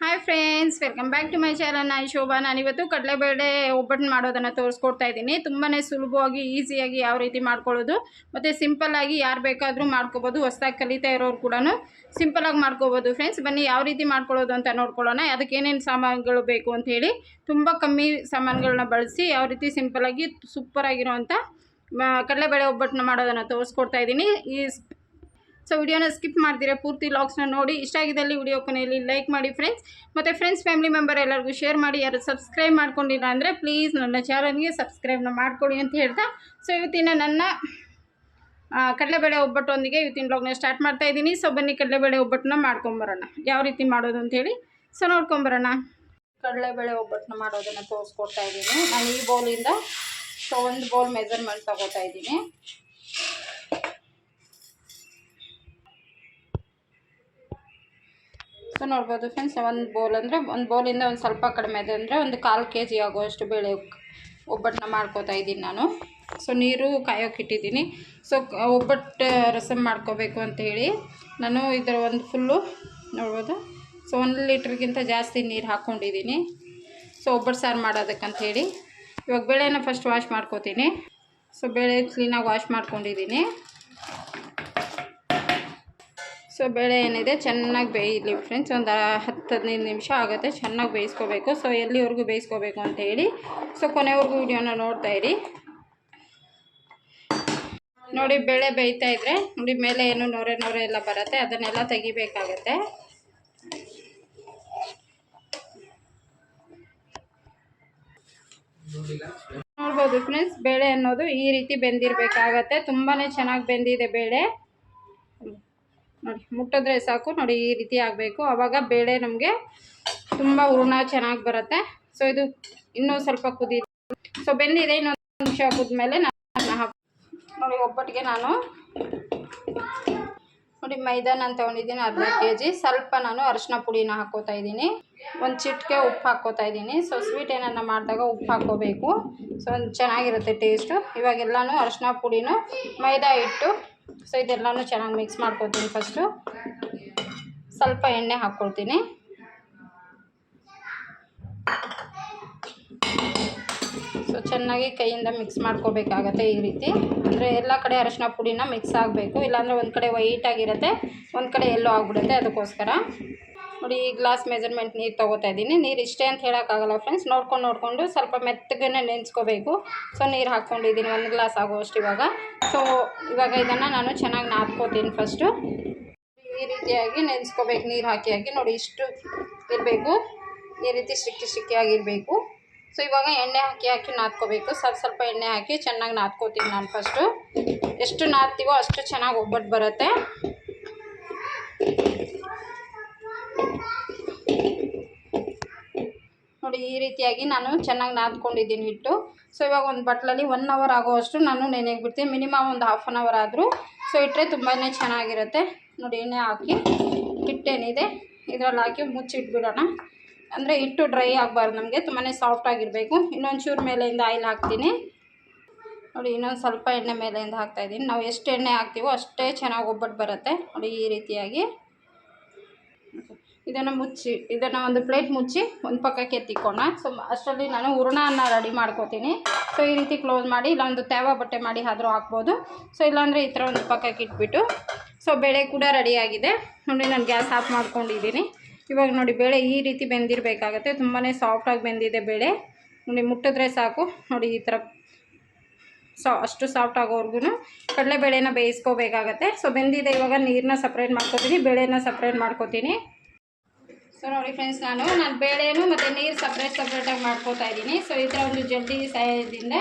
Hi friends welcome back to my channel ನಾನು ಶೋಭಾ. ನಾನಿವತ್ತು ಕಡಲೆಬೇಳೆ ಒಬ್ಬಟ್ಟು ಮಾಡೋದನ್ನು ತೋರಿಸ್ಕೊಡ್ತಾ ಇದ್ದೀನಿ. ತುಂಬಾ ಸುಲಭವಾಗಿ ಈಸಿಯಾಗಿ ಯಾವ ರೀತಿ ಮಾಡ್ಕೊಳ್ಳೋದು, ಮತ್ತು ಸಿಂಪಲ್ಲಾಗಿ ಯಾರು ಬೇಕಾದರೂ ಮಾಡ್ಕೋಬೋದು. ಹೊಸ್ದಾಗಿ ಕಲಿತಾ ಇರೋರು ಕೂಡ ಸಿಂಪಲಾಗಿ ಮಾಡ್ಕೋಬೋದು. ಫ್ರೆಂಡ್ಸ್ ಬನ್ನಿ ಯಾವ ರೀತಿ ಮಾಡ್ಕೊಳ್ಳೋದು ಅಂತ ನೋಡ್ಕೊಳ್ಳೋಣ. ಅದಕ್ಕೆ ಏನೇನು ಸಾಮಾನುಗಳು ಬೇಕು ಅಂತ ಹೇಳಿ ತುಂಬ ಕಮ್ಮಿ ಸಾಮಾನುಗಳನ್ನ ಬಳಸಿ ಯಾವ ರೀತಿ ಸಿಂಪಲಾಗಿ ಕಡಲೆ ಕಡಲೆಬೇಳೆ ಒಬ್ಬಟ್ಟನ್ನ ಮಾಡೋದನ್ನು ತೋರಿಸ್ಕೊಡ್ತಾ ಇದ್ದೀನಿ. ಈ ಸೊ ವಿಡಿಯೋನ ಸ್ಕಿಪ್ ಮಾಡ್ತೀರಾ ಪೂರ್ತಿ ಲಾಗ್ಸ್ನ ನೋಡಿ. ಇಷ್ಟ ಆಗಿದ್ದಲ್ಲಿ ವಿಡಿಯೋ ಕೊನೆಯಲ್ಲಿ ಲೈಕ್ ಮಾಡಿ ಫ್ರೆಂಡ್ಸ್ ಮತ್ತು ಫ್ರೆಂಡ್ಸ್ ಫ್ಯಾಮಿಲಿ ಮೆಂಬರ್ ಎಲ್ಲರಿಗೂ ಶೇರ್ ಮಾಡಿ. ಯಾರು ಸಬ್ಸ್ಕ್ರೈಬ್ ಮಾಡ್ಕೊಂಡಿಲ್ಲ ಅಂದರೆ ಪ್ಲೀಸ್ ನನ್ನ ಚಾನಲ್ಗೆ ಸಬ್ಸ್ಕ್ರೈಬ್ನ ಮಾಡ್ಕೊಳ್ಳಿ ಅಂತ ಹೇಳ್ತಾ. ಸೊ ಇವತ್ತಿನ ನನ್ನ ಕಡಲೆಬೇಳೆ ಒಬ್ಬಟ್ಟೊಂದಿಗೆ ಇವತ್ತಿನ ಬ್ಲಾಗ್ನ ಸ್ಟಾರ್ಟ್ ಮಾಡ್ತಾ ಇದ್ದೀನಿ. ಸೊ ಬನ್ನಿ ಕಡಲೆಬೇಳೆ ಒಬ್ಬಟ್ಟನ್ನ ಮಾಡ್ಕೊಂಬರೋಣ. ಯಾವ ರೀತಿ ಮಾಡೋದು ಅಂತೇಳಿ ಸೊ ನೋಡ್ಕೊಂಬರೋಣ. ಕಡಲೆಬೇಳೆ ಒಬ್ಬಟ್ಟನ್ನ ಮಾಡೋದನ್ನು ತೋರಿಸ್ಕೊಡ್ತಾ ಇದ್ದೀನಿ. ನಾನು ಈ ಬೌಲಿಂದ ಸೊ ಒಂದು ಬೌಲ್ ಮೆಜರ್ಮೆಂಟ್ ತಗೋತಾ ಇದ್ದೀನಿ. ಸೊ ನೋಡ್ಬೋದು ಫ್ರೆಂಡ್ಸ್ ಒಂದು ಬೌಲ್ ಅಂದರೆ ಒಂದು ಬೌಲಿಂದ ಒಂದು ಸ್ವಲ್ಪ ಕಡಿಮೆ ಇದೆ ಅಂದರೆ ಒಂದು ಕಾಲು ಕೆ ಜಿ ಆಗುವಷ್ಟು ಬೇಳೆ ಒಬ್ಬಟ್ಟನ್ನ ಮಾಡ್ಕೋತಾ ಇದ್ದೀನಿ ನಾನು. ಸೊ ನೀರು ಕಾಯೋಕೆ ಇಟ್ಟಿದ್ದೀನಿ. ಸೊ ಒಬ್ಬಟ್ಟು ರಸಮ್ ಮಾಡ್ಕೋಬೇಕು ಅಂತ ಹೇಳಿ ನಾನು ಇದರ ಒಂದು ಫುಲ್ಲು ನೋಡ್ಬೋದು. ಸೊ ಒಂದು ಲೀಟ್ರಿಗಿಂತ ಜಾಸ್ತಿ ನೀರು ಹಾಕ್ಕೊಂಡಿದ್ದೀನಿ ಸೊ ಒಬ್ಬಟ್ಟು ಸಾರು ಮಾಡೋದಕ್ಕಂಥೇಳಿ ಇವಾಗ ಬೇಳೆನ ಫಸ್ಟ್ ವಾಶ್ ಮಾಡ್ಕೋತೀನಿ. ಸೊ ಬೇಳೆ ಕ್ಲೀನಾಗಿ ವಾಶ್ ಮಾಡ್ಕೊಂಡಿದ್ದೀನಿ. ಸೊ, ಬೇಳೆ ಏನಿದೆ? ಚೆನ್ನಾಗಿ ಬೇಯಲಿ ಫ್ರೆಂಡ್ಸ್ ಒಂದು ಹತ್ತು, ಹದಿನೈದು ನಿಮಿಷ ಆಗುತ್ತೆ. ಚೆನ್ನಾಗಿ ಬೇಯಿಸ್ಕೋಬೇಕು. ಸೊ, ಎಲ್ಲಿವರೆಗೂ ಬೇಯಿಸ್ಕೋಬೇಕು ಅಂತ ಹೇಳಿ, ಸೊ, ಕೊನೆವರೆಗೂ ವಿಡಿಯೋನ ನೋಡ್ತಾ ಇರಿ. ನೋಡಿ, ಬೇಳೆ ಬೇಯ್ತಾ ಇದ್ರೆ, ನೋಡಿ, ಮೇಲೆ ಏನು ನೊರೆ ನೊರೆ ಎಲ್ಲ ಬರುತ್ತೆ. ಅದನ್ನೆಲ್ಲ ತೆಗಿಬೇಕಾಗತ್ತೆ. ನೋಡ್ಬೋದು ಫ್ರೆಂಡ್ಸ್ ಬೇಳೆ ಅನ್ನೋದು ಈ ರೀತಿ ಬೆಂದಿರಬೇಕಾಗತ್ತೆ. ತುಂಬಾ ಚೆನ್ನಾಗಿ ಬೆಂದಿದೆ ಬೇಳೆ. ನೋಡಿ, ಮುಟ್ಟಿದ್ರೆ ಸಾಕು, ನೋಡಿ, ಈ ರೀತಿ ಆಗಬೇಕು. ಆವಾಗ ಬೇಳೆ ನಮಗೆ ತುಂಬ ಹೂರ್ಣ ಚೆನ್ನಾಗಿ ಬರುತ್ತೆ. ಸೊ ಇದು ಇನ್ನೂ ಸ್ವಲ್ಪ ಕುದಿ ಸೊ ಬೆಂದಿದೆ, ಇನ್ನೊಂದು ನಿಮಿಷ ಕುದ್ಮೇಲೆ ನಾನು ಹಾಕಿ ನೋಡಿ, ಒಬ್ಬಟ್ಟಿಗೆ ನಾನು ನೋಡಿ, ಮೈದಾನ ನಾನು ತೊಗೊಂಡಿದ್ದೀನಿ, ಅರ್ಧ ಕೆ ಜಿ ಸ್ವಲ್ಪ ನಾನು ಅರಿಶಿನ ಪುಡಿನ ಹಾಕೋತಾ ಇದ್ದೀನಿ. ಒಂದು ಚಿಟಿಕೆ ಉಪ್ಪು ಹಾಕ್ಕೋತಾ ಇದ್ದೀನಿ. ಸೊ ಸ್ವೀಟ್ ಏನನ್ನ ಮಾಡಿದಾಗ ಉಪ್ಪು ಹಾಕೋಬೇಕು. ಸೊ ಒಂದು ಚೆನ್ನಾಗಿರುತ್ತೆ ಟೇಸ್ಟು ಇವಾಗೆಲ್ಲನೂ ಅರಿಶಿನ ಪುಡಿನೂ ಮೈದಾ ಹಿಟ್ಟು ಸೊ ಇದೆಲ್ಲನೂ ಚೆನ್ನಾಗಿ ಮಿಕ್ಸ್ ಮಾಡ್ಕೊಳ್ತೀನಿ ಫಸ್ಟು ಸ್ವಲ್ಪ ಎಣ್ಣೆ ಹಾಕ್ಕೊಳ್ತೀನಿ. ಸೊ ಚೆನ್ನಾಗಿ ಕೈಯಿಂದ ಮಿಕ್ಸ್ ಮಾಡ್ಕೋಬೇಕಾಗತ್ತೆ ಈ ರೀತಿ. ಅಂದರೆ ಎಲ್ಲ ಕಡೆ ಅರಶಿನ ಪುಡಿನ ಮಿಕ್ಸ್ ಆಗಬೇಕು. ಇಲ್ಲಾಂದರೆ ಒಂದು ಕಡೆ ವೈಟಾಗಿರುತ್ತೆ ಒಂದು ಕಡೆ ಎಲ್ಲೋ ಆಗಿಬಿಡುತ್ತೆ ಅದಕ್ಕೋಸ್ಕರ. ಈ ಗ್ಲಾಸ್ ಮೆಜರ್ಮೆಂಟ್ ನೀರು ತೊಗೋತಾ ಇದ್ದೀನಿ. ನೀರು ಇಷ್ಟೇ ಅಂತ ಹೇಳೋಕ್ಕಾಗಲ್ಲ ಫ್ರೆಂಡ್ಸ್ ನೋಡ್ಕೊಂಡು ನೋಡಿಕೊಂಡು ಸ್ವಲ್ಪ ಮೆತ್ತಗೆ ನೆನೆಸ್ಕೋಬೇಕು. ಸೊ ನೀರು ಹಾಕ್ಕೊಂಡಿದ್ದೀನಿ. ಒಂದು ಗ್ಲಾಸ್ ಆಗುವಷ್ಟು ಇವಾಗ. ಸೊ ಇವಾಗ ಇದನ್ನು ನಾನು ಚೆನ್ನಾಗಿ ನಾದ್ಕೋತೀನಿ ಫಸ್ಟು ಈ ರೀತಿಯಾಗಿ ನೆನೆಸ್ಕೋಬೇಕು. ನೀರು ಹಾಕಿ ಹಾಕಿ ನೋಡಿ ಇಷ್ಟು ಇರಬೇಕು. ಈ ರೀತಿ ಸಿಕ್ಕಿ ಸಿಕ್ಕಿಯಾಗಿರಬೇಕು ಸೊ ಇವಾಗ ಎಣ್ಣೆ ಹಾಕಿ ಹಾಕಿ ನಾದ್ಕೋಬೇಕು. ಸ್ವಲ್ಪ ಸ್ವಲ್ಪ ಎಣ್ಣೆ ಹಾಕಿ ಚೆನ್ನಾಗಿ ನಾದ್ಕೋತೀನಿ ನಾನು ಫಸ್ಟು ಎಷ್ಟು ನಾದ್ತೀವೋ ಅಷ್ಟು ಚೆನ್ನಾಗಿ ಒಬ್ಬಟ್ಟು ಬರುತ್ತೆ. ನೋಡಿ, ಈ ರೀತಿಯಾಗಿ ನಾನು ಚೆನ್ನಾಗಿ ನಾದ್ಕೊಂಡಿದ್ದೀನಿ ಹಿಟ್ಟು. ಸೊ ಇವಾಗ ಒಂದು ಬಟ್ಲಲ್ಲಿ ಒನ್ ಅವರ್ ಆಗೋವಷ್ಟು ನಾನು ನೆನೆಗೆ ಬಿಡ್ತೀನಿ. ಮಿನಿಮಮ್ ಒಂದು ಹಾಫ್ ಆನ್ ಅವರ್ ಆದರೂ. ಸೊ ಇಟ್ಟರೆ ತುಂಬಾ ಚೆನ್ನಾಗಿರುತ್ತೆ. ನೋಡಿ, ಎಣ್ಣೆ ಹಾಕಿ ಹಿಟ್ಟೇನಿದೆ, ಇದರಲ್ಲಿ ಹಾಕಿ ಮುಚ್ಚಿಟ್ಬಿಡೋಣ ಅಂದರೆ ಹಿಟ್ಟು ಡ್ರೈ ಆಗಬಾರ್ದು ನಮಗೆ ತುಂಬಾ ಸಾಫ್ಟ್ ಆಗಿರಬೇಕು. ಇನ್ನೊಂದು ಚೂರು ಮೇಲೆಯಿಂದ ಆಯಿಲ್ ಹಾಕ್ತೀನಿ. ನೋಡಿ, ಇನ್ನೊಂದು ಸ್ವಲ್ಪ ಎಣ್ಣೆ ಮೇಲೆಯಿಂದ ಹಾಕ್ತಾಯಿದ್ದೀನಿ ನಾವು ಎಷ್ಟು ಎಣ್ಣೆ ಹಾಕ್ತೀವೋ ಅಷ್ಟೇ ಚೆನ್ನಾಗಿ ಒಬ್ಬಟ್ಟು ಬರುತ್ತೆ. ನೋಡಿ, ಈ ರೀತಿಯಾಗಿ. ಇದನ್ನು ಮುಚ್ಚಿ, ಇದನ್ನು ಒಂದು ಪ್ಲೇಟ್ ಮುಚ್ಚಿ ಒಂದು ಪಕ್ಕಕ್ಕೆ ಎತ್ತಿಕೋಣ. ಸೊ ಅಷ್ಟರಲ್ಲಿ ನಾನು ಹೂರ್ಣನ ರೆಡಿ ಮಾಡ್ಕೋತೀನಿ. ಸೊ ಈ ರೀತಿ ಕ್ಲೋಸ್ ಮಾಡಿ, ಇಲ್ಲ ಒಂದು ತೇವ ಬಟ್ಟೆ ಮಾಡಿ ಆದರೂ ಹಾಕ್ಬೋದು. ಸೊ ಇಲ್ಲಾಂದರೆ ಈ ಥರ ಒಂದು ಪಕ್ಕಕ್ಕೆ ಇಟ್ಬಿಟ್ಟು. ಸೊ ಬೇಳೆ ಕೂಡ ರೆಡಿಯಾಗಿದೆ ನೋಡಿ, ನಾನು ಗ್ಯಾಸ್ ಆಫ್ ಮಾಡ್ಕೊಂಡಿದ್ದೀನಿ. ಇವಾಗ ನೋಡಿ, ಬೇಳೆ ಈ ರೀತಿ ಬೆಂದಿರಬೇಕಾಗತ್ತೆ. ತುಂಬಾ ಸಾಫ್ಟಾಗಿ ಬೆಂದಿದೆ ಬೇಳೆ. ನೋಡಿ, ಮುಟ್ಟಿದ್ರೆ ಸಾಕು. ನೋಡಿ, ಈ ಥರ ಸೊ, ಅಷ್ಟು ಸಾಫ್ಟ್ ಆಗೋವರೆಗೂ ಕಡಲೆಬೇಳೆನ ಬೇಯಿಸ್ಕೋಬೇಕಾಗತ್ತೆ. ಸೊ ಬೆಂದಿದೆ ಇವಾಗ ನೀರನ್ನ ಸಪ್ರೇಟ್ ಮಾಡ್ಕೋತೀನಿ. ಬೇಳೆನ ಸಪ್ರೇಟ್ ಮಾಡ್ಕೊತೀನಿ. ಸೊ ನೋಡಿ ಫ್ರೆಂಡ್ಸ್ ನಾನು ನಾನು ಬೇಳೆನು ಮತ್ತು ನೀರು ಸಪ್ರೇಟ್ ಸಪ್ರೇಟಾಗಿ ಮಾಡ್ಕೋತಾ ಇದ್ದೀನಿ. ಸೊ ಈ ಥರ ಒಂದು ಜಲ್ದಿ ಸಹಾಯದಿಂದ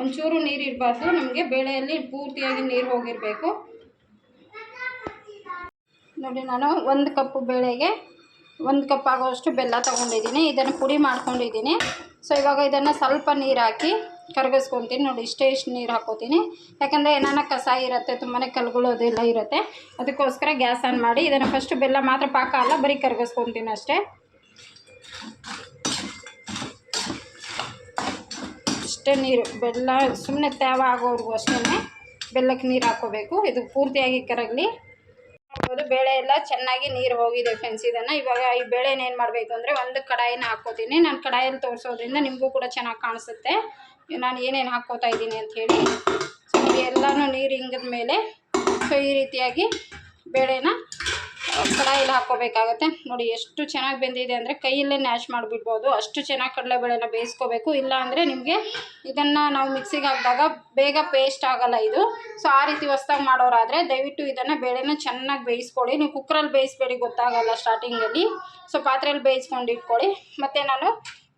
ಒಂಚೂರು ನೀರು ಇರಬಾರ್ದು. ನಮಗೆ ಬೇಳೆಯಲ್ಲಿ ಪೂರ್ತಿಯಾಗಿ ನೀರು ಹೋಗಿರಬೇಕು. ನೋಡಿ, ನಾನು ಒಂದು ಕಪ್ಪು ಬೇಳೆಗೆ ಒಂದು ಕಪ್ ಆಗೋಷ್ಟು ಬೆಲ್ಲ ತೊಗೊಂಡಿದ್ದೀನಿ. ಇದನ್ನು ಪುಡಿ ಮಾಡ್ಕೊಂಡಿದ್ದೀನಿ. ಸೊ ಇವಾಗ ಇದನ್ನು ಸ್ವಲ್ಪ ನೀರು ಹಾಕಿ ಕರಗಿಸ್ಕೊತೀನಿ ನೋಡಿ, ಇಷ್ಟೇ ಇಷ್ಟು ನೀರು ಹಾಕೋತೀನಿ. ಯಾಕಂದರೆ ಏನಾನ ಕಸ ಇರುತ್ತೆ ತುಂಬಾ ಕಲ್ಗಳೋದೆಲ್ಲ ಇರುತ್ತೆ. ಅದಕ್ಕೋಸ್ಕರ ಗ್ಯಾಸ್ ಆನ್ ಮಾಡಿ, ಇದನ್ನು ಫಸ್ಟು ಬೆಲ್ಲ ಮಾತ್ರ ಪಾಕ ಅಲ್ಲ, ಬರೀ ಕರಗಿಸ್ಕೊತೀನಿ ಅಷ್ಟೇ. ಇಷ್ಟೇ ನೀರು, ಬೆಲ್ಲ ಸುಮ್ಮನೆ ತೇವ ಆಗೋವರೆಗೂ ಅಷ್ಟೇ ಬೆಲ್ಲಕ್ಕೆ ನೀರು ಹಾಕೋಬೇಕು. ಇದು ಪೂರ್ತಿಯಾಗಿ ಕರಗಲಿ. ನೋಡ್ಬೋದು ಬೇಳೆ ಎಲ್ಲ ಚೆನ್ನಾಗಿ ನೀರು ಹೋಗಿದೆ ಫ್ರೆಂಡ್ಸ್ ಇದನ್ನು. ಇವಾಗ ಈ ಬೇಳೆನ ಏನು ಮಾಡಬೇಕು ಅಂದರೆ, ಒಂದು ಕಡಾಯಿನ ಹಾಕ್ಕೋತೀನಿ ನಾನು ಕಡಾಯಲ್ಲಿ ತೋರಿಸೋದ್ರಿಂದ ನಿಮಗೂ ಕೂಡ ಚೆನ್ನಾಗಿ ಕಾಣಿಸುತ್ತೆ. ನಾನು ಏನೇನು ಹಾಕ್ಕೋತಾ ಇದ್ದೀನಿ ಅಂಥೇಳಿ ಸೊ ಎಲ್ಲನೂ ನೀರು ಹಿಂಗದ ಮೇಲೆ ಸೊ ಈ ರೀತಿಯಾಗಿ ಬೇಳೆನ ಕಡಾಯಲ್ಲಿ ಹಾಕ್ಕೋಬೇಕಾಗತ್ತೆ ನೋಡಿ, ಎಷ್ಟು ಚೆನ್ನಾಗಿ ಬೆಂದಿದೆ ಅಂದರೆ ಕೈಯಲ್ಲೇ ನ್ಯಾಶ್ ಮಾಡಿಬಿಡ್ಬೋದು. ಅಷ್ಟು ಚೆನ್ನಾಗಿ ಕಡಲೆಬೇಳೆನ ಬೇಯಿಸ್ಕೋಬೇಕು. ಇಲ್ಲ ಅಂದರೆ ನಿಮಗೆ ಇದನ್ನು ನಾವು ಮಿಕ್ಸಿಗೆ ಹಾಕಿದಾಗ ಬೇಗ ಪೇಸ್ಟ್ ಆಗಲ್ಲ ಇದು. ಸೊ, ಆ ರೀತಿ ಹೊಸ್ದಾಗಿ ಮಾಡೋರಾದರೆ ದಯವಿಟ್ಟು ಇದನ್ನು ಬೇಳೆನ ಚೆನ್ನಾಗಿ ಬೇಯಿಸ್ಕೊಳ್ಳಿ. ನೀವು ಕುಕ್ಕರಲ್ಲಿ ಬೇಯಿಸ್ಬೇಡಿ, ಗೊತ್ತಾಗಲ್ಲ ಸ್ಟಾರ್ಟಿಂಗಲ್ಲಿ ಸೊ ಪಾತ್ರೆಯಲ್ಲಿ ಬೇಯಿಸ್ಕೊಂಡು ಇಟ್ಕೊಳ್ಳಿ. ಮತ್ತು ನಾನು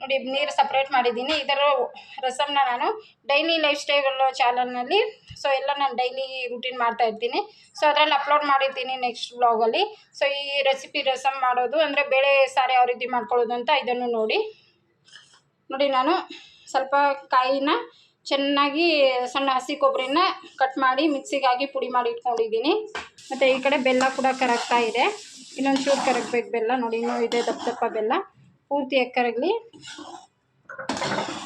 ನೋಡಿ, ನೀರು ಸಪ್ರೇಟ್ ಮಾಡಿದ್ದೀನಿ. ಇದರ ರಸಮ್ನ ನಾನು ಡೈಲಿ ಲೈಫ್ ಸ್ಟೈಲ್ ಚಾನಲ್ನಲ್ಲಿ ಸೊ ಎಲ್ಲ ನಾನು ಡೈಲಿ ರೂಟೀನ್ ಮಾಡ್ತಾ ಇರ್ತೀನಿ. ಸೊ ಅದರಲ್ಲಿ ಅಪ್ಲೋಡ್ ಮಾಡಿರ್ತೀನಿ ನೆಕ್ಸ್ಟ್ ಬ್ಲಾಗಲ್ಲಿ ಸೊ ಈ ರೆಸಿಪಿ ರಸಮ್ ಮಾಡೋದು ಅಂದರೆ ಬೇಳೆ ಸಾರು ಯಾವ ರೀತಿ ಮಾಡ್ಕೊಳ್ಳೋದು ಅಂತ ಇದನ್ನು ನೋಡಿ. ನೋಡಿ, ನಾನು ಸ್ವಲ್ಪ ಕಾಯಿನ ಚೆನ್ನಾಗಿ ಸಣ್ಣ ಹಸಿ ಕೊಬ್ಬರಿನ ಕಟ್ ಮಾಡಿ ಮಿಕ್ಸಿಗೆ ಹಾಕಿ ಪುಡಿ ಮಾಡಿ ಇಟ್ಕೊಂಡಿದ್ದೀನಿ. ಮತ್ತು ಈ ಕಡೆ ಬೆಲ್ಲ ಕೂಡ ಕರಗ್ತಾ ಇದೆ. ಇನ್ನೊಂದು ಚೂರು ಕರಗಬೇಕು ಬೆಲ್ಲ ನೋಡಿ, ಇನ್ನೂ ಇದೆ ದಪ್ಪ ದಪ್ಪ ಬೆಲ್ಲ. ಪೂರ್ತಿಯಾಗಿ ಕರಗಲಿ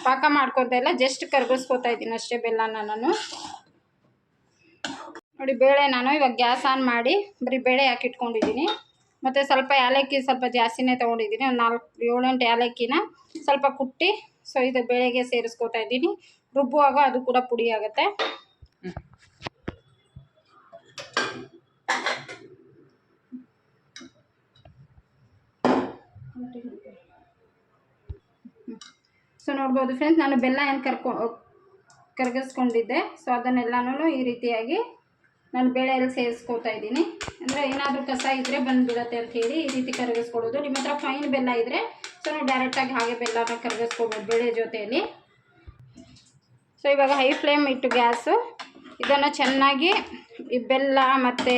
ಪಾಕ ಮಾಡ್ಕೊತಾ ಇಲ್ಲ ಜಸ್ಟ್ ಕರಗಿಸ್ಕೊತಾ ಇದ್ದೀನಿ ಅಷ್ಟೇ ಬೆಲ್ಲನ ನಾನು. ನೋಡಿ, ಬೇಳೆ ನಾನು ಇವಾಗ ಗ್ಯಾಸ್ ಆನ್ ಮಾಡಿ ಬರೀ ಬೇಳೆ ಹಾಕಿಟ್ಕೊಂಡಿದ್ದೀನಿ ಮತ್ತು ಸ್ವಲ್ಪ ಏಲಕ್ಕಿ ಸ್ವಲ್ಪ ಜಾಸ್ತಿನೇ ತೊಗೊಂಡಿದ್ದೀನಿ, ಒಂದು ನಾಲ್ಕು ಏಳೆಂಟು ಏಲಕ್ಕಿನ ಸ್ವಲ್ಪ ಕುಟ್ಟಿ ಸೊ ಇದು ಬೇಳೆಗೆ ಸೇರಿಸ್ಕೊತಾ ಇದ್ದೀನಿ. ರುಬ್ಬುವಾಗ ಅದು ಕೂಡ ಪುಡಿ ಆಗುತ್ತೆ. ಸೊ ನೋಡ್ಬೋದು ಫ್ರೆಂಡ್ಸ್ ನಾನು ಬೆಲ್ಲ ಏನು ಕರ್ಕೊ, ಕರಗಿಸ್ಕೊಂಡಿದ್ದೆ. ಸೊ ಅದನ್ನೆಲ್ಲನೂ ಈ ರೀತಿಯಾಗಿ ನಾನು ಬೇಳೆಯಲ್ಲಿ ಸೇರಿಸ್ಕೊತಾ ಇದ್ದೀನಿ. ಅಂದರೆ ಏನಾದರೂ ಕಸ ಇದ್ದರೆ ಬಂದುಬಿಡತ್ತೆ ಅಂತ ಹೇಳಿ ಈ ರೀತಿ ಕರಗಿಸ್ಕೊಳ್ಳೋದು. ನಿಮ್ಮ ಹತ್ರ ಫೈನ್ ಬೆಲ್ಲ ಇದ್ದರೆ ಸೊ ನೀವು ಡೈರೆಕ್ಟಾಗಿ ಹಾಗೆ ಬೆಲ್ಲನ ಕರಗಿಸ್ಕೊಬೋದು ಬೇಳೆ ಜೊತೆಯಲ್ಲಿ. ಸೊ ಇವಾಗ ಹೈ ಫ್ಲೇಮ್ ಇಟ್ಟು ಗ್ಯಾಸು. ಇದನ್ನು ಚೆನ್ನಾಗಿ ಈ ಬೆಲ್ಲ ಮತ್ತು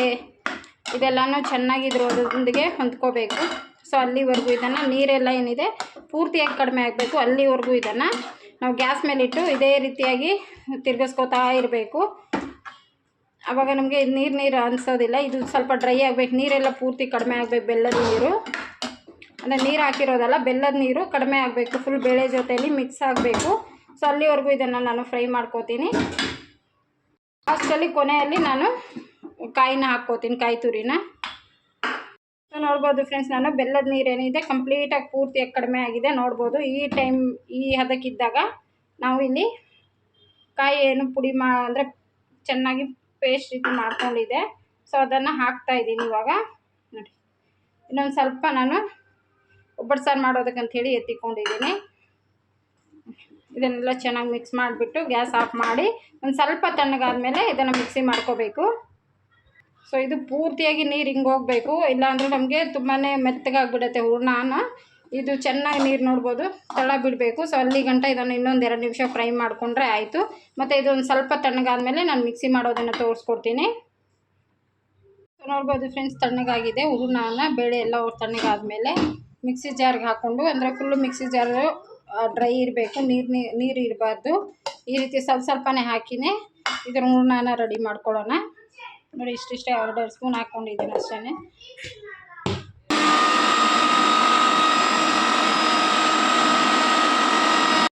ಇದೆಲ್ಲನೂ ಚೆನ್ನಾಗಿ ಇದ್ರೊಂದಿಗೆ ಹೊಂದ್ಕೋಬೇಕು. ಸೊ ಅಲ್ಲಿವರೆಗೂ ಇದನ್ನು ನೀರೆಲ್ಲ ಏನಿದೆ ಪೂರ್ತಿಯಾಗಿ ಕಡಿಮೆ ಆಗಬೇಕು. ಅಲ್ಲಿವರೆಗೂ ಇದನ್ನು ನಾವು ಗ್ಯಾಸ್ ಮೇಲಿಟ್ಟು ಇದೇ ರೀತಿಯಾಗಿ ತಿರ್ಗಿಸ್ಕೋತಾ ಇರಬೇಕು. ಆವಾಗ ನಮಗೆ ನೀರು ನೀರು ಅನಿಸೋದಿಲ್ಲ. ಇದು ಸ್ವಲ್ಪ ಡ್ರೈ ಆಗಬೇಕು. ನೀರೆಲ್ಲ ಪೂರ್ತಿ ಕಡಿಮೆ ಆಗಬೇಕು. ಬೆಲ್ಲದ ನೀರು. ಅಂದರೆ ನೀರು ಹಾಕಿರೋದಲ್ಲ, ಬೆಲ್ಲದ ನೀರು ಕಡಿಮೆ ಆಗಬೇಕು. ಫುಲ್ ಬೇಳೆ ಜೊತೆಯಲ್ಲಿ ಮಿಕ್ಸ್ ಆಗಬೇಕು. ಸೊ ಅಲ್ಲಿವರೆಗೂ ಇದನ್ನು ನಾನು ಫ್ರೈ ಮಾಡ್ಕೋತೀನಿ. ಲಾಸ್ಟಲ್ಲಿ ಕೊನೆಯಲ್ಲಿ ನಾನು ಕಾಯಿನ ಹಾಕ್ಕೋತೀನಿ, ಕಾಯಿ ತುರಿನ. ನೋಡ್ಬೋದು ಫ್ರೆಂಡ್ಸ್ ನಾನು ಬೆಲ್ಲದ ನೀರೇನಿದೆ ಕಂಪ್ಲೀಟಾಗಿ ಪೂರ್ತಿಯಾಗಿ ಕಡಿಮೆ ಆಗಿದೆ. ನೋಡ್ಬೋದು, ಈ ಟೈಮ್ ಈ ಹದಕ್ಕಿದ್ದಾಗ ನಾವು ಇಲ್ಲಿ ಕಾಯಿ ಏನು ಪುಡಿ ಮಾ, ಅಂದರೆ ಚೆನ್ನಾಗಿ ಪೇಸ್ಟ್ ರೀತಿ ಮಾಡ್ಕೊಂಡಿದ್ದೆ. ಸೊ ಅದನ್ನು ಹಾಕ್ತಾ ಇದ್ದೀನಿ ಇವಾಗ. ನೋಡಿ, ಇನ್ನೊಂದು ಸ್ವಲ್ಪ ನಾನು ಒಬ್ಬಟ್ಟು ಸಾರು ಮಾಡೋದಕ್ಕಂಥೇಳಿ ಎತ್ತಿಕೊಂಡಿದ್ದೀನಿ. ಇದನ್ನೆಲ್ಲ ಚೆನ್ನಾಗಿ ಮಿಕ್ಸ್ ಮಾಡಿಬಿಟ್ಟು ಗ್ಯಾಸ್ ಆಫ್ ಮಾಡಿ ಒಂದು ಸ್ವಲ್ಪ ತಣ್ಣಗಾದ್ಮೇಲೆ ಇದನ್ನು ಮಿಕ್ಸಿ ಮಾಡ್ಕೋಬೇಕು. ಸೊ ಇದು ಪೂರ್ತಿಯಾಗಿ ನೀರು ಹಿಂಗೆ ಹೋಗಬೇಕು. ಇಲ್ಲಾಂದರೆ ನಮಗೆ ತುಂಬಾ ಮೆತ್ತಗಾಗ್ಬಿಡುತ್ತೆ ಹೂರ್ಣನ ಇದು ಚೆನ್ನಾಗಿ ನೀರು ನೋಡ್ಬೋದು. ತಳ ಬಿಡಬೇಕು. ಸೊ ಅಲ್ಲಿ ಗಂಟ ಇದನ್ನು ಇನ್ನೊಂದು ಎರಡು ನಿಮಿಷ ಫ್ರೈ ಮಾಡಿಕೊಂಡ್ರೆ ಆಯಿತು. ಮತ್ತು ಇದೊಂದು ಸ್ವಲ್ಪ ತಣ್ಣಗಾದ್ಮೇಲೆ ನಾನು ಮಿಕ್ಸಿ ಮಾಡೋದನ್ನು ತೋರಿಸ್ಕೊಡ್ತೀನಿ. ನೋಡ್ಬೋದು ಫ್ರೆಂಡ್ಸ್ ತಣ್ಣಗಾಗಿದೆ ಹೂರ್ಣನ ಬೇಳೆ ಎಲ್ಲ ತಣ್ಣಗಾದ್ಮೇಲೆ ಮಿಕ್ಸಿ ಜಾರ್ಗೆ ಹಾಕ್ಕೊಂಡು, ಅಂದರೆ ಫುಲ್ಲು ಮಿಕ್ಸಿ ಜಾರು ಡ್ರೈ ಇರಬೇಕು. ನೀರು ನೀರು ಇರಬಾರ್ದು. ಈ ರೀತಿ ಸ್ವಲ್ಪ ಸ್ವಲ್ಪನೇ ಹಾಕಿನೇ ಇದ್ರ ಹೂರ್ಣನ ರೆಡಿ ಮಾಡ್ಕೊಳ್ಳೋಣ. ನೋಡಿ ಇಷ್ಟಿಷ್ಟೇ ಎರಡು ಸ್ಪೂನ್ ಹಾಕ್ಕೊಂಡಿದ್ದೀನಿ ಅಷ್ಟೇ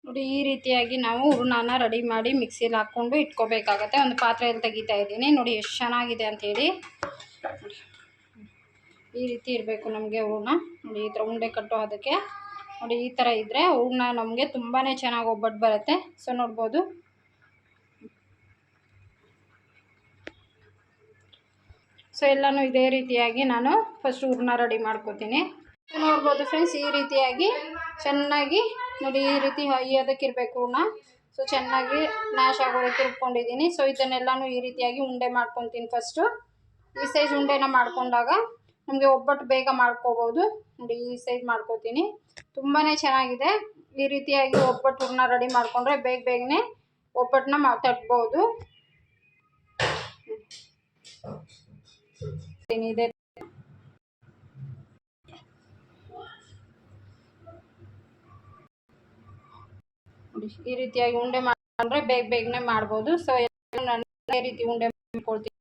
ನೋಡಿ, ಈ ರೀತಿಯಾಗಿ ನಾವು ಹೂರ್ಣನ ರೆಡಿ ಮಾಡಿ ಮಿಕ್ಸಿಯಲ್ಲಿ ಹಾಕ್ಕೊಂಡು ಇಟ್ಕೋಬೇಕಾಗತ್ತೆ. ಒಂದು ಪಾತ್ರೆಯಲ್ಲಿ ತೆಗಿತಾ ಇದ್ದೀನಿ. ನೋಡಿ, ಎಷ್ಟು ಚೆನ್ನಾಗಿದೆ ಅಂಥೇಳಿ ಈ ರೀತಿ ಇರಬೇಕು ನಮಗೆ ಹೂರ್ಣ. ನೋಡಿ, ಈ ಥರ ಉಂಡೆ ಕಟ್ಟೋದಕ್ಕೆ ನೋಡಿ, ಈ ಥರ ಇದ್ದರೆ ಹೂರ್ಣ ನಮಗೆ ತುಂಬಾ ಚೆನ್ನಾಗಿ ಒಬ್ಬಟ್ಟು ಬರುತ್ತೆ. ಸೊ, ನೋಡ್ಬೋದು. ಸೊ ಎಲ್ಲನೂ ಇದೇ ರೀತಿಯಾಗಿ ನಾನು ಫಸ್ಟ್ ಹೂರ್ಣ ರೆಡಿ ಮಾಡ್ಕೋತೀನಿ. ನೋಡ್ಬೋದು ಫ್ರೆಂಡ್ಸ್ ಈ ರೀತಿಯಾಗಿ ಚೆನ್ನಾಗಿ ನೋಡಿ, ಈ ರೀತಿ ಅದಕ್ಕಿರಬೇಕು ಹೂರ್ಣ. ಸೊ ಚೆನ್ನಾಗಿ ನಾಶ ಆಗೋದಕ್ಕೆ ಇಟ್ಕೊಂಡಿದ್ದೀನಿ. ಸೊ ಇದನ್ನೆಲ್ಲನೂ ಈ ರೀತಿಯಾಗಿ ಉಂಡೆ ಮಾಡ್ಕೊತೀನಿ ಫಸ್ಟು ಈ ಸೈಜ್ ಉಂಡೆನ ಮಾಡ್ಕೊಂಡಾಗ ನಮಗೆ ಒಬ್ಬಟ್ಟು ಬೇಗ ಮಾಡ್ಕೋಬೋದು. ನೋಡಿ, ಈ ಸೈಜ್ ಮಾಡ್ಕೋತೀನಿ. ತುಂಬಾ ಚೆನ್ನಾಗಿದೆ. ಈ ರೀತಿಯಾಗಿ ಒಬ್ಬಟ್ಟು ಹೂರ್ಣ ರೆಡಿ ಮಾಡಿಕೊಂಡ್ರೆ ಬೇಗ ಬೇಗನೆ ಒಬ್ಬಟ್ಟನ್ನ ತಟ್ಬೋದು. ನೋಡಿ ಈ ರೀತಿಯಾಗಿ ಉಂಡೆ ಮಾಡಿದ್ರೆ ಬೇಗ ಬೇಗನೆ ಮಾಡ್ಬೋದು. ಸೊ ನಾನು ಈ ರೀತಿ ಉಂಡೆ ಮಾಡ್ಕೊಳ್ತೀನಿ.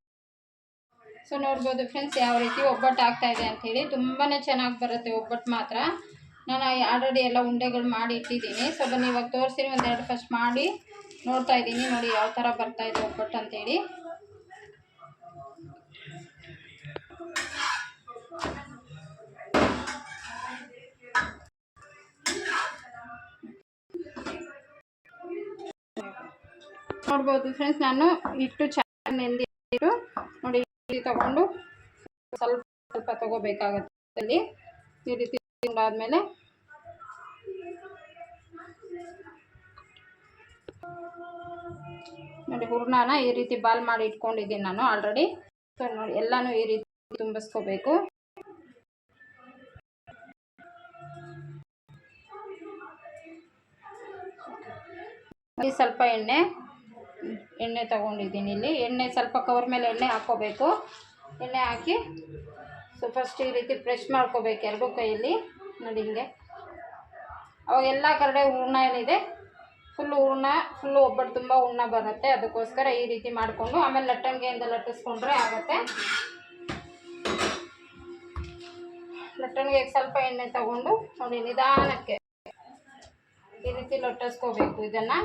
ಸೊ ನೋಡ್ಬೋದು ಫ್ರೆಂಡ್ಸ್ ಯಾವ ರೀತಿ ಒಬ್ಬಟ್ಟು ಆಗ್ತಾ ಇದೆ ಅಂಥೇಳಿ ತುಂಬಾನೇ ಚೆನ್ನಾಗಿ ಬರುತ್ತೆ ಒಬ್ಬಟ್ಟು ಮಾತ್ರ. ನಾನು ಆಲ್ರೆಡಿ ಎಲ್ಲ ಉಂಡೆಗಳು ಮಾಡಿ ಇಟ್ಟಿದ್ದೀನಿ. ಸೊ ಬನ್ನಿ, ಇವಾಗ ತೋರಿಸಿ ಒಂದೆರಡು ಫಸ್ಟ್ ಮಾಡಿ ನೋಡ್ತಾ ಇದ್ದೀನಿ. ನೋಡಿ ಯಾವ ಥರ ಬರ್ತಾ ಇದೆ ಒಬ್ಬಟ್ಟು ಅಂತೇಳಿ ನೋಡ್ಬೋದು ಫ್ರೆಂಡ್ಸ್ ನಾನು ಇಟ್ಟು ಚೆನ್ನಾಗಿ ನೆಂದಿಟ್ಟು ನೋಡಿ ತಗೊಂಡು ಸ್ವಲ್ಪ ಸ್ವಲ್ಪ ತಗೋಬೇಕಾಗುತ್ತೆ ಅಲ್ಲಿ ಈ ರೀತಿ ಆದಮೇಲೆ ನೋಡಿ ಹೂರ್ಣನ ಈ ರೀತಿ ಬಾಲ್ ಮಾಡಿ ಇಟ್ಕೊಂಡಿದ್ದೀನಿ ನಾನು ಆಲ್ರೆಡಿ ಸೊ ನೋಡಿ, ಎಲ್ಲಾನು ಈ ರೀತಿ ತುಂಬಿಸ್ಕೋಬೇಕು. ಇಲ್ಲಿ ಸ್ವಲ್ಪ ಎಣ್ಣೆ ಎಣ್ಣೆ ತಗೊಂಡಿದ್ದೀನಿ ಇಲ್ಲಿ. ಎಣ್ಣೆ ಸ್ವಲ್ಪ ಕವರ್ ಮೇಲೆ ಎಣ್ಣೆ ಹಾಕ್ಕೋಬೇಕು. ಎಣ್ಣೆ ಹಾಕಿ ಸೊ ಫಸ್ಟ್ ಈ ರೀತಿ ಪ್ರೆಶ್ ಮಾಡ್ಕೋಬೇಕು ಎರಡೂ ಕೈಯಲ್ಲಿ. ನೋಡಿ ಹಿಂಗೆ. ಅವಾಗ ಎಲ್ಲ ಕಡೆ ಹೂರ್ಣ ಏನಿದೆ ಫುಲ್ ಹೂರ್ಣ ಫುಲ್ಲು ಒಬ್ಬಟ್ಟು ತುಂಬ ಹೂರ್ಣ ಬರುತ್ತೆ. ಅದಕ್ಕೋಸ್ಕರ ಈ ರೀತಿ ಮಾಡಿಕೊಂಡು, ಆಮೇಲೆ ಲಟ್ಟಣಿಗೆಯಿಂದ ಲಟ್ಟಿಸ್ಕೊಂಡ್ರೆ ಆಗುತ್ತೆ. ಲಟ್ಟಣಿಗೆ ಸ್ವಲ್ಪ ಎಣ್ಣೆ ತಗೊಂಡು ನೋಡಿ ನಿಧಾನಕ್ಕೆ ಈ ರೀತಿ ಲಟ್ಟಿಸ್ಕೋಬೇಕು ಇದನ್ನು.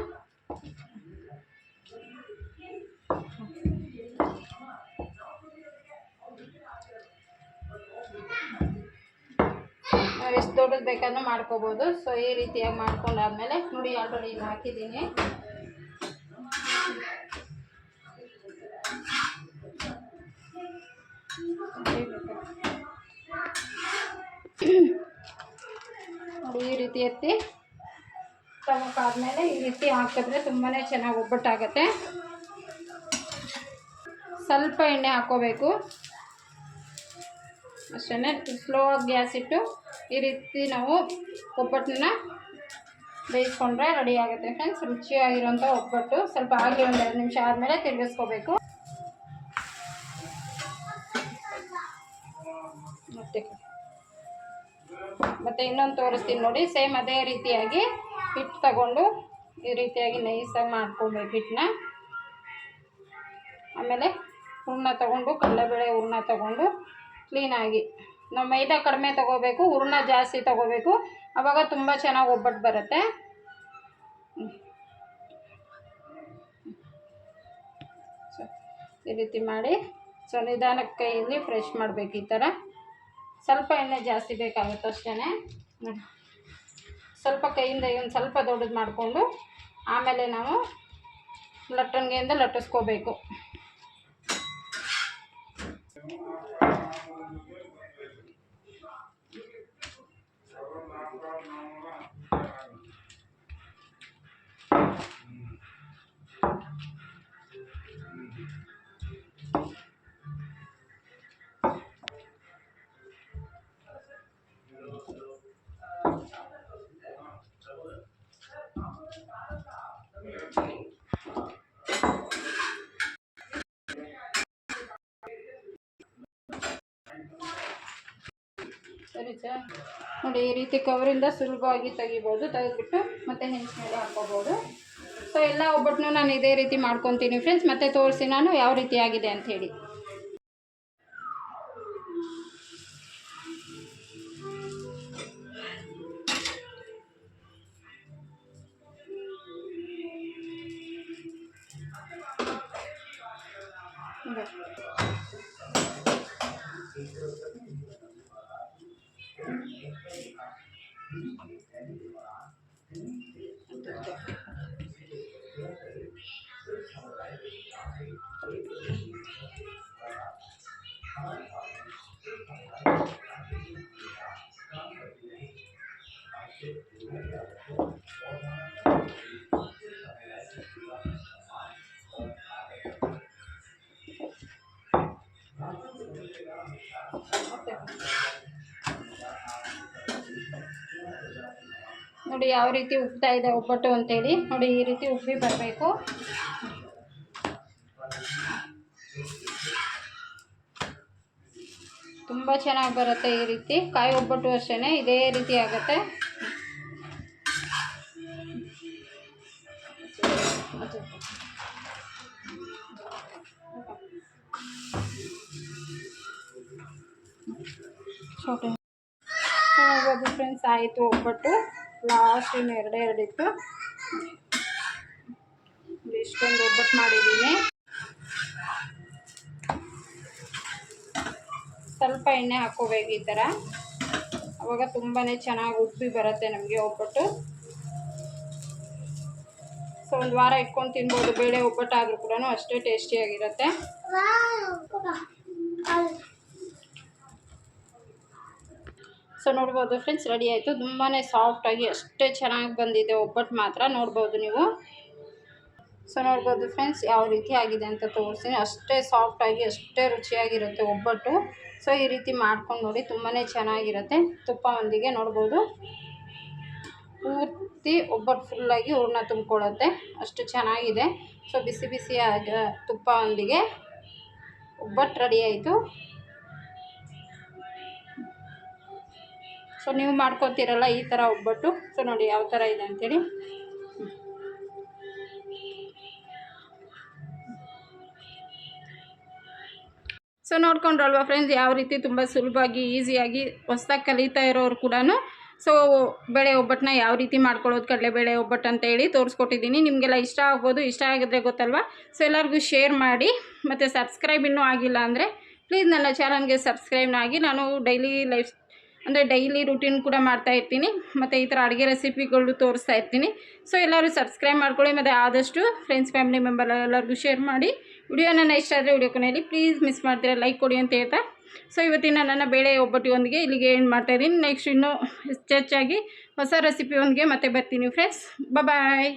ನಾವು ಎಷ್ಟು ದೊಡ್ಡದು ಬೇಕಾದ್ರೂ ಮಾಡ್ಕೋಬೋದು. ಸೊ ಈ ರೀತಿಯಾಗಿ ಮಾಡ್ಕೊಂಡಾದ್ಮೇಲೆ ನೋಡಿ ಆಲ್ರೆಡಿ ಇಲ್ಲಿ ಹಾಕಿದ್ದೀನಿ. ನೋಡಿ ಈ ರೀತಿ ಎತ್ತಿ. ತಗೋಕಾದ್ಮೇಲೆ ಈ ರೀತಿ ಹಾಕಿದ್ರೆ ತುಂಬಾ ಚೆನ್ನಾಗಿ ಒಬ್ಬಟ್ಟಾಗತ್ತೆ. ಸ್ವಲ್ಪ ಎಣ್ಣೆ ಹಾಕೋಬೇಕು. ಅಷ್ಟೇ ಸ್ಲೋ ಆಗಿ ಗ್ಯಾಸ್ ಇಟ್ಟು ಈ ರೀತಿ ನಾವು ಒಬ್ಬಟ್ಟನ್ನ ಬೇಯಿಸ್ಕೊಂಡ್ರೆ ರೆಡಿ ಆಗುತ್ತೆ ಫ್ರೆಂಡ್ಸ್. ರುಚಿಯಾಗಿರೋಂಥ ಒಬ್ಬಟ್ಟು ಸ್ವಲ್ಪ ಆಗಿ ಒಂದು ಎರಡು ನಿಮಿಷ ಆದಮೇಲೆ ತಿರುಗಿಸ್ಕೋಬೇಕು. ಮತ್ತೆ ಮತ್ತೆ ಇನ್ನೊಂದು ತೋರಿಸ್ತೀನಿ ನೋಡಿ. ಸೇಮ್ ಅದೇ ರೀತಿಯಾಗಿ ಹಿಟ್ಟು ತಗೊಂಡು ಈ ರೀತಿಯಾಗಿ ನೈಸಾಗಿ ಮಾಡ್ಕೊಬೇಕು ಹಿಟ್ಟನ್ನ. ಆಮೇಲೆ ಹೂರ್ಣ ತಗೊಂಡು, ಕಡಲೆಬೇಳೆ ಹೂರ್ಣ ತಗೊಂಡು ಕ್ಲೀನಾಗಿ ನಾವು ಮೈದಾ ಕಡಿಮೆ ತಗೋಬೇಕು, ಹೂರ್ಣ ಜಾಸ್ತಿ ತಗೋಬೇಕು. ಆವಾಗ ತುಂಬ ಚೆನ್ನಾಗಿ ಒಬ್ಬಟ್ಟು ಬರುತ್ತೆ. ಸೊ, ಈ ರೀತಿ ಮಾಡಿ. ಸೊ, ನಿಧಾನಕ್ಕೆ ಕೈಯಲ್ಲಿ ಫ್ರೆಶ್ ಮಾಡಬೇಕು ಈ ಥರ. ಸ್ವಲ್ಪ ಎಣ್ಣೆ ಜಾಸ್ತಿ ಬೇಕಾಗುತ್ತೆ ಅಷ್ಟೇ ಸ್ವಲ್ಪ ಕೈಯಿಂದ ಒಂದು ಸ್ವಲ್ಪ ದೊಡ್ಡದು ಮಾಡಿಕೊಂಡು ಆಮೇಲೆ ನಾವು ಲಟ್ಟಣಿಗೆಯಿಂದ ಲಟ್ಟಿಸ್ಕೋಬೇಕು ಸರ್ ನೋಡಿ ಈ ರೀತಿ ಕವರಿಂದ ಸುಲಭವಾಗಿ ತೆಗಿಬೋದು, ತೆಗೆದ್ಬಿಟ್ಟು ಮತ್ತೆ ಮೇಲೆ ಹಾಕೋಬೋದು. ಸೊ ಎಲ್ಲ ಒಬ್ಬಟ್ಟನ್ನು ನಾನು ಇದೇ ರೀತಿ ಮಾಡ್ಕೊತೀನಿ ಫ್ರೆಂಡ್ಸ್ ಮತ್ತೆ ತೋರಿಸಿ ನಾನು ಯಾವ ರೀತಿ ಆಗಿದೆ ಅಂತ ನೋಡಿ ಯಾವ ರೀತಿ ಉಬ್ತಾ ಇದೆ ಒಬ್ಬಟ್ಟು ಅಂತೇಳಿ. ನೋಡಿ ಈ ರೀತಿ ಉಬ್ಬಿ ಬರಬೇಕು. ತುಂಬ ಚೆನ್ನಾಗಿ ಬರುತ್ತೆ ಈ ರೀತಿ. ಕಾಯಿ ಒಬ್ಬಟ್ಟು ಅಷ್ಟೇ ಇದೇ ರೀತಿ ಆಗುತ್ತೆ. ಛೋಟೆ ಹೋಗೋದು ಫ್ರೆಂಡ್ಸ್ ಆಯಿತು ಒಬ್ಬಟ್ಟು. ಲಾಸ್ಟ್ ಇನ್ನು ಎರಡೇ ಎರಡಿತ್ತು. ಇಷ್ಟೊಂದು ಒಬ್ಬಟ್ಟು ಮಾಡಿದ್ದೀನಿ. ಸ್ವಲ್ಪ ಎಣ್ಣೆ ಹಾಕೋಬೇಕು ಈ ಥರ. ಅವಾಗ ತುಂಬಾ ಚೆನ್ನಾಗಿ ಉಪ್ಪಿ ಬರುತ್ತೆ ನಮಗೆ ಒಬ್ಬಟ್ಟು. ಸೊ ಒಂದು ವಾರ ಇಟ್ಕೊಂಡು ತಿನ್ಬೋದು. ಬೇಳೆ ಒಬ್ಬಟ್ಟಾದರೂ ಕೂಡ ಅಷ್ಟೇ ಟೇಸ್ಟಿಯಾಗಿರುತ್ತೆ ಸೊ ನೋಡ್ಬೋದು ಫ್ರೆಂಡ್ಸ್ ರೆಡಿ ಆಯಿತು. ತುಂಬಾ ಸಾಫ್ಟಾಗಿ ಅಷ್ಟೇ ಚೆನ್ನಾಗಿ ಬಂದಿದೆ ಒಬ್ಬಟ್ಟು ಮಾತ್ರ. ನೋಡ್ಬೋದು ನೀವು. ಸೊ ನೋಡ್ಬೋದು ಫ್ರೆಂಡ್ಸ್ ಯಾವ ರೀತಿ ಆಗಿದೆ ಅಂತ ತೋರಿಸ್ತೀನಿ. ಅಷ್ಟೇ ಸಾಫ್ಟಾಗಿ ಅಷ್ಟೇ ರುಚಿಯಾಗಿರುತ್ತೆ ಒಬ್ಬಟ್ಟು. ಸೊ ಈ ರೀತಿ ಮಾಡ್ಕೊಂಡು ನೋಡಿ ತುಂಬಾ ಚೆನ್ನಾಗಿರುತ್ತೆ. ತುಪ್ಪ ಒಂದಿಗೆ ನೋಡ್ಬೋದು. ಪೂರ್ತಿ ಒಬ್ಬಟ್ಟು ಫುಲ್ಲಾಗಿ ಹೂರಣ ತುಂಬಿಕೊಳ್ಳುತ್ತೆ. ಅಷ್ಟು ಚೆನ್ನಾಗಿದೆ. ಸೊ ಬಿಸಿ ಬಿಸಿಯಾದ ತುಪ್ಪದೊಂದಿಗೆ ಒಬ್ಬಟ್ಟು ರೆಡಿ ಆಯಿತು. ಸೊ ನೀವು ಮಾಡ್ಕೊತೀರಲ್ಲ ಈ ಥರ ಒಬ್ಬಟ್ಟು. ಸೊ ನೋಡಿ ಯಾವ ಥರ ಇದೆ ಅಂತೇಳಿ. ಸೊ ನೋಡ್ಕೊಂಡ್ರಲ್ವಾ ಫ್ರೆಂಡ್ಸ್ ಯಾವ ರೀತಿ ತುಂಬ ಸುಲಭವಾಗಿ ಈಸಿಯಾಗಿ ಹೊಸ್ದಾಗಿ ಕಲಿತಾ ಇರೋರು ಕೂಡ ಸೊ ಬೇಳೆ ಒಬ್ಬಟ್ಟನ್ನ ಯಾವ ರೀತಿ ಮಾಡ್ಕೊಳ್ಳೋದು? ಕಡಲೆಬೇಳೆ ಒಬ್ಬಟ್ಟು ಅಂತ ಹೇಳಿ ತೋರಿಸ್ಕೊಟ್ಟಿದ್ದೀನಿ. ನಿಮಗೆಲ್ಲ ಇಷ್ಟ ಆಗ್ಬೋದು ಇಷ್ಟ ಆಗಿದ್ರೆ ಗೊತ್ತಲ್ವಾ? ಸೊ ಎಲ್ಲರಿಗೂ ಶೇರ್ ಮಾಡಿ, ಮತ್ತು ಸಬ್ಸ್ಕ್ರೈಬ್ ಇನ್ನೂ ಆಗಿಲ್ಲ ಅಂದರೆ ಪ್ಲೀಸ್ ನನ್ನ ಚಾನಲ್ಗೆ ಸಬ್ಸ್ಕ್ರೈಬ್ನ ಆಗಿ ನಾನು ಡೈಲಿ ಲೈಫ್ ಅಂದರೆ ಡೈಲಿ ರುಟೀನ್ ಕೂಡ ಮಾಡ್ತಾ ಇರ್ತೀನಿ. ಮತ್ತು ಈ ಥರ ಅಡುಗೆ ರೆಸಿಪಿಗಳು ತೋರಿಸ್ತಾ ಇರ್ತೀನಿ. ಸೊ ಎಲ್ಲರೂ ಸಬ್ಸ್ಕ್ರೈಬ್ ಮಾಡ್ಕೊಳ್ಳಿ, ಮತ್ತು ಆದಷ್ಟು ಫ್ರೆಂಡ್ಸ್ ಫ್ಯಾಮಿಲಿ ಮೆಂಬರ್ ಎಲ್ಲರಿಗೂ ಶೇರ್ ಮಾಡಿ. ವಿಡಿಯೋ ನನ್ನ ಇಷ್ಟ ಆದರೆ ವಿಡಿಯೋ ಕೊನೆಯಲ್ಲಿ ಪ್ಲೀಸ್ ಮಿಸ್ ಮಾಡ್ತೀರಾ? ಲೈಕ್ ಕೊಡಿ ಅಂತ ಹೇಳ್ತಾ ಸೊ ಇವತ್ತಿನ ನನ್ನ ಬೇಳೆ ಒಬ್ಬಟ್ಟಿಯೊಂದಿಗೆ ಇಲ್ಲಿಗೆ ಏನು ಮಾಡ್ತಾಯಿದ್ದೀನಿ ನೆಕ್ಸ್ಟ್ ಇನ್ನೂ ಹೆಚ್ಚಾಗಿ ಹೊಸ ರೆಸಿಪಿಯೊಂದಿಗೆ ಮತ್ತೆ ಬರ್ತೀನಿ ಫ್ರೆಂಡ್ಸ್ ಬಾಯ್